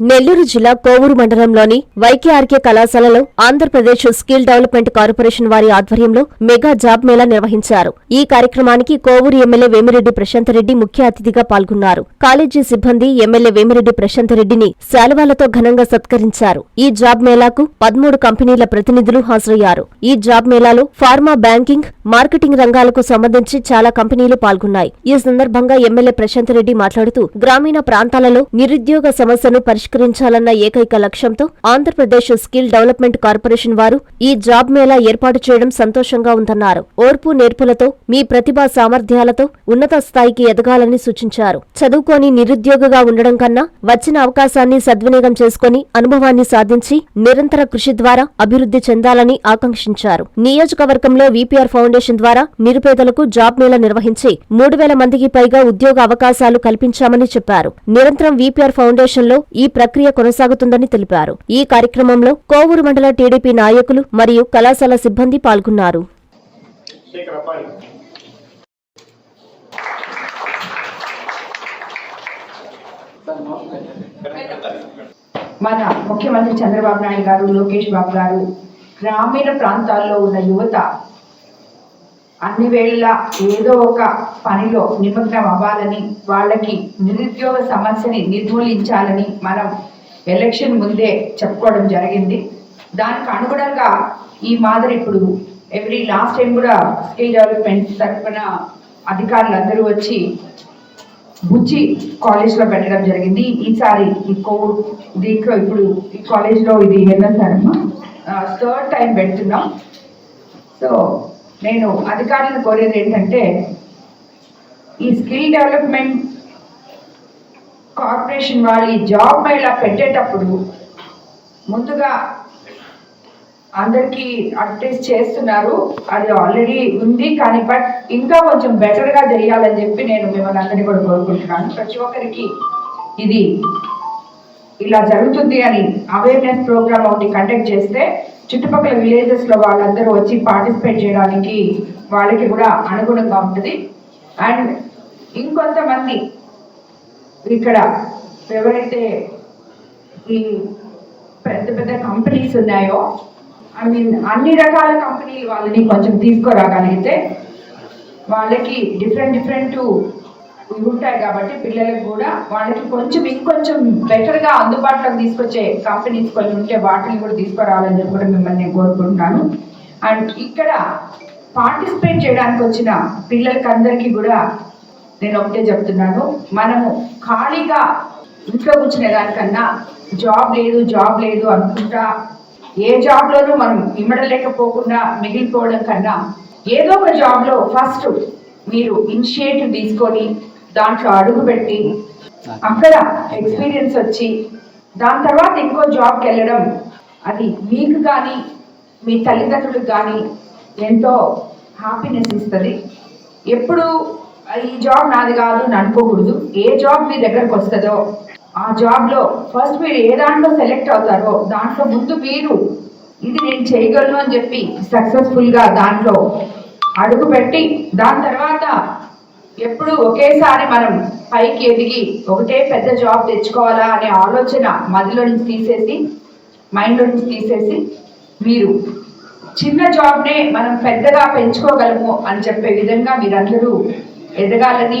నెల్లూరు జిల్లా కోవూరు మండలంలోని వైకేఆర్కే కళాశాలలో ఆంధ్రప్రదేశ్ స్కిల్ డెవలప్మెంట్ కార్పొరేషన్ వారి ఆధ్వర్యంలో మెగా జాబ్ మేళా నిర్వహించారు. ఈ కార్యక్రమానికి కోవూరు ఎమ్మెల్యే వేమిరెడ్డి ప్రశాంత్ రెడ్డి ముఖ్య అతిథిగా పాల్గొన్నారు. కాలేజీ సిబ్బంది ఎమ్మెల్యే వేమిరెడ్డి ప్రశాంత్ రెడ్డిని శాలువాలతో ఘనంగా సత్కరించారు. ఈ జాబ్ మేళాకు పదమూడు కంపెనీల ప్రతినిధులు హాజరయ్యారు. ఈ జాబ్ మేళాలో ఫార్మా బ్యాంకింగ్ మార్కెటింగ్ రంగాలకు సంబంధించి చాలా కంపెనీలు పాల్గొన్నాయి. ఈ సందర్భంగా ఎమ్మెల్యే ప్రశాంత్ రెడ్డి మాట్లాడుతూ గ్రామీణ ప్రాంతాలలో నిరుద్యోగ సమస్యను ఆవిష్కరించాలన్న ఏకైక లక్ష్యంతో ఆంధ్రప్రదేశ్ స్కిల్ డెవలప్మెంట్ కార్పొరేషన్ వారు ఈ జాబ్ మేళా ఏర్పాటు చేయడం సంతోషంగా ఉందన్నారు. ఓర్పు నేర్పులతో మీ ప్రతిభా సామర్థ్యాలతో ఉన్నత స్థాయికి ఎదగాలని సూచించారు. చదువుకొని నిరుద్యోగిగా ఉండడం కన్నా వచ్చిన అవకాశాన్ని సద్వినియోగం చేసుకుని అనుభవాన్ని సాధించి నిరంతర కృషి ద్వారా అభివృద్ధి చెందాలని ఆకాంక్షించారు. నియోజకవర్గంలో విపిఆర్ ఫౌండేషన్ ద్వారా నిరుపేదలకు జాబ్ మేళా నిర్వహించి మూడు వేల మందికి పైగా ఉద్యోగ అవకాశాలు కల్పించామని చెప్పారు. నిరంతరం విపిఆర్ ఫౌండేషన్లో ఈ ప్రక్రియ కొనసాగుతుందని తెలిపారు. ఈ కార్యక్రమంలో కోవూరు మండల టీడీపీ నాయకులు మరియు కళాశాల సిబ్బంది పాల్గొన్నారు. మన ముఖ్యమంత్రి చంద్రబాబు నాయుడు గారు లోకేష్ బాబు గారు గ్రామీణ ప్రాంతాల్లో ఉన్న యువత అన్ని వేళలా ఏదో ఒక పనిలో నిమగ్నం అవ్వాలని వాళ్ళకి నిరుద్యోగ సమస్యని నిర్మూలించాలని మనం ఎలక్షన్ ముందే చెప్పుకోవడం జరిగింది. దానికి అనుగుణంగా ఈ మాదిరి ఇప్పుడు ఎవ్రీ లాస్ట్ టైం కూడా స్కిల్ డెవలప్మెంట్ తరఫున అధికారులందరూ వచ్చి బుచ్చి కాలేజ్లో పెట్టడం జరిగింది. ఈసారి ఈ కోవిడ్ దీంట్లో ఇప్పుడు ఈ కాలేజ్లో ఇది ఇది సార్ థర్డ్ టైం పెడుతున్నాం. సో నేను అధికారులను కోరేది ఏంటంటే ఈ స్కిల్ డెవలప్మెంట్ కార్పొరేషన్ వాళ్ళు ఈ జాబ్ మేళా పెట్టేటప్పుడు ముందుగా అందరికీ అడ్వర్టైజ్ చేస్తున్నారు. అది ఆల్రెడీ ఉంది కానీ బట్ ఇంకా కొంచెం బెటర్గా చేయాలని చెప్పి నేను మిమ్మల్ని అందరినీ కూడా కోరుకుంటున్నాను. ప్రతి ఒక్కరికి ఇది ఇలా జరుగుతుంది అని అవేర్నెస్ ప్రోగ్రామ్ ఒకటి కండక్ట్ చేస్తే చుట్టుపక్కల విలేజెస్లో వాళ్ళందరూ వచ్చి పార్టిసిపేట్ చేయడానికి వాళ్ళకి కూడా అనుగుణంగా ఉంటుంది. అండ్ ఇంకొంతమంది ఇక్కడ ఎవరైతే ఈ పెద్ద పెద్ద కంపెనీస్ ఉన్నాయో ఐ మీన్ అన్ని రకాల కంపెనీలు వాళ్ళని కొంచెం తీసుకురాగలిగితే వాళ్ళకి డిఫరెంట్ డిఫరెంట్ ఉంటాయి కాబట్టి పిల్లలకు కూడా వాళ్ళకి కొంచెం ఇంకొంచెం బెటర్గా అందుబాటులోకి తీసుకొచ్చే కంపెనీస్ కొన్ని ఉంటే వాటిని కూడా తీసుకురావాలని చెప్పి కూడా మిమ్మల్ని నేను కోరుకుంటున్నాను. అండ్ ఇక్కడ పార్టిసిపేట్ చేయడానికి వచ్చిన పిల్లలకి అందరికీ కూడా నేను ఒకటే చెప్తున్నాను. మనము ఖాళీగా ఇంట్లో కూర్చునే దానికన్నా జాబ్ లేదు జాబ్ లేదు అనుకుంటా ఏ జాబ్ లోనూ మనం ఇమ్మడలేకపోకుండా మిగిలిపోవడం కన్నా ఏదో ఒక జాబ్లో ఫస్ట్ మీరు ఇనిషియేటివ్ తీసుకొని దాంట్లో అడుగు పెట్టి అక్కడ ఎక్స్పీరియన్స్ వచ్చి దాని తర్వాత ఇంకో జాబ్కి వెళ్ళడం అది మీకు కానీ మీ తల్లిదండ్రులకు కానీ ఎంతో హ్యాపీనెస్ ఇస్తుంది. ఎప్పుడు ఈ జాబ్ నాది కాదు అని అనుకోకూడదు. ఏ జాబ్ మీ దగ్గరకు వస్తుందో ఆ జాబ్లో ఫస్ట్ మీరు ఏ దాంట్లో సెలెక్ట్ అవుతారో దాంట్లో ముందు మీరు ఇది నేను చేయగలను అని చెప్పి సక్సెస్ఫుల్గా దాంట్లో అడుగు పెట్టి దాని తర్వాత ఎప్పుడు ఒకేసారి మనం పైకి ఎదిగి ఒకటే పెద్ద జాబ్ తెచ్చుకోవాలా అనే ఆలోచన మదిలో నుంచి తీసేసి మైండ్లో నుంచి తీసేసి మీరు చిన్న జాబ్నే మనం పెద్దగా పెంచుకోగలము అని చెప్పే విధంగా మీరందరూ ఎదగాలని